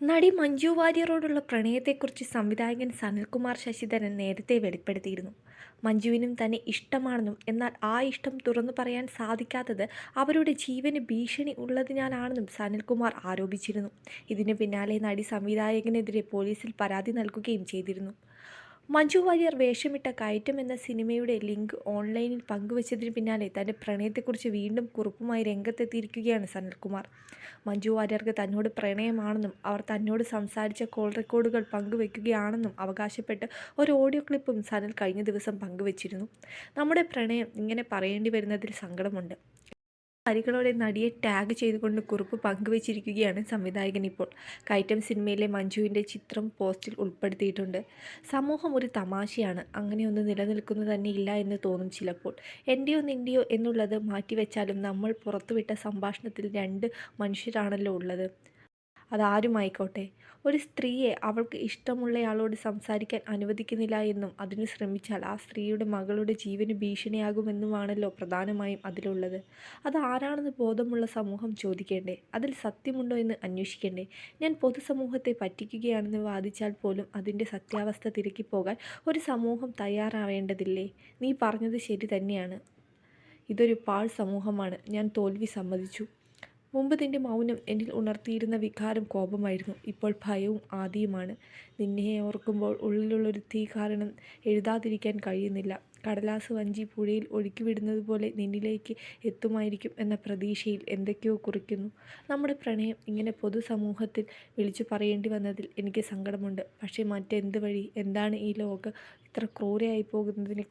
നടി മഞ്ജു വാര്യരോടുള്ള പ്രണയത്തെക്കുറിച്ച് സംവിധായകൻ സനിൽകുമാർ ശശിധരൻ നേരത്തെ വെളിപ്പെടുത്തിയിരുന്നു. മഞ്ജുവിനും തന്നെ ഇഷ്ടമാണെന്നും എന്നാൽ ആ ഇഷ്ടം തുറന്നു പറയാൻ സാധിക്കാത്തത് അവരുടെ ജീവന് ഭീഷണി ഉള്ളതിനാലാണെന്നും സനൽകുമാർ ആരോപിച്ചിരുന്നു. ഇതിന് പിന്നാലെ നടി സംവിധായകനെതിരെ പോലീസിൽ പരാതി നൽകുകയും ചെയ്തിരുന്നു. മഞ്ജു വാര്യർ വേഷമിട്ട കയറ്റം എന്ന സിനിമയുടെ ലിങ്ക് ഓൺലൈനിൽ പങ്കുവച്ചതിന് പിന്നാലെ തന്റെ പ്രണയത്തെക്കുറിച്ച് വീണ്ടും കുറിപ്പുമായി രംഗത്തെത്തിയിരിക്കുകയാണ് സനൽകുമാർ. മഞ്ജു വാര്യർക്ക് തന്നോട് പ്രണയമാണെന്നും അവർ തന്നോട് സംസാരിച്ച കോൾ റെക്കോർഡുകൾ പങ്കുവയ്ക്കുകയാണെന്നും അവകാശപ്പെട്ട് ഒരു ഓഡിയോ ക്ലിപ്പും സനൽ കഴിഞ്ഞ ദിവസം പങ്കുവച്ചിരുന്നു. നമ്മുടെ പ്രണയം ഇങ്ങനെ പറയേണ്ടി വരുന്നതിൽ സങ്കടമുണ്ട്. വരികളോടെ നടിയെ ടാഗ് ചെയ്തുകൊണ്ട് കുറിപ്പ് പങ്കുവച്ചിരിക്കുകയാണ് സംവിധായകൻ ഇപ്പോൾ. കയറ്റം സിനിമയിലെ മഞ്ജുവിന്റെ ചിത്രം പോസ്റ്റിൽ ഉൾപ്പെടുത്തിയിട്ടുണ്ട്. സമൂഹം ഒരു തമാശയാണ്. അങ്ങനെയൊന്നും നിലനിൽക്കുന്നു തന്നെ ഇല്ല എന്ന് തോന്നും ചിലപ്പോൾ. എന്റെയോ നിന്റെയോ എന്നുള്ളത് മാറ്റിവെച്ചാലും നമ്മൾ പുറത്തുവിട്ട സംഭാഷണത്തിൽ രണ്ട് മനുഷ്യരാണല്ലോ ഉള്ളത്. അതാരുമായിക്കോട്ടെ? ഒരു സ്ത്രീയെ അവൾക്ക് ഇഷ്ടമുള്ളയാളോട് സംസാരിക്കാൻ അനുവദിക്കുന്നില്ല എന്നും അതിന് ശ്രമിച്ചാൽ ആ സ്ത്രീയുടെ മകളുടെ ജീവന് ഭീഷണിയാകുമെന്നുമാണല്ലോ പ്രധാനമായും അതിലുള്ളത്. അത് ആരാണെന്ന് ബോധമുള്ള സമൂഹം ചോദിക്കേണ്ടേ? അതിൽ സത്യമുണ്ടോ എന്ന് അന്വേഷിക്കേണ്ടേ? ഞാൻ പൊതുസമൂഹത്തെ പറ്റിക്കുകയാണെന്ന് വാദിച്ചാൽ പോലും അതിന്റെ സത്യാവസ്ഥ തിരക്കിപ്പോകാൻ ഒരു സമൂഹം തയ്യാറാവേണ്ടതില്ലേ? നീ പറഞ്ഞത് ശരി തന്നെയാണ്. ഇതൊരു പാൾ സമൂഹമാണ്. ഞാൻ തോൽവി സമ്മതിച്ചു. മുമ്പ് നിന്റെ മൗനം എന്നിൽ ഉണർത്തിയിരുന്ന വികാരം കോപമായിരുന്നു. ഇപ്പോൾ ഭയവും ആദിയുമാണ്. നിന്നെ ഓർക്കുമ്പോൾ ഉള്ളിലുള്ളൊരു തീ കാരണം എഴുതാതിരിക്കാൻ കഴിയുന്നില്ല. കടലാസ് വഞ്ചി പുഴയിൽ ഒഴുക്കിവിടുന്നത് പോലെ നിന്നിലേക്ക് എത്തുമായിരിക്കും എന്ന പ്രതീക്ഷയിൽ എന്തൊക്കെയോ കുറിക്കുന്നു. നമ്മുടെ പ്രണയം ഇങ്ങനെ പൊതുസമൂഹത്തിൽ വിളിച്ചു പറയേണ്ടി വന്നതിൽ എനിക്ക് സങ്കടമുണ്ട്. പക്ഷേ മറ്റെന്ത് വഴി? എന്താണ് ഈ ലോകം? ഇത്ര ക്രൂരയായി പോകുന്നതിന്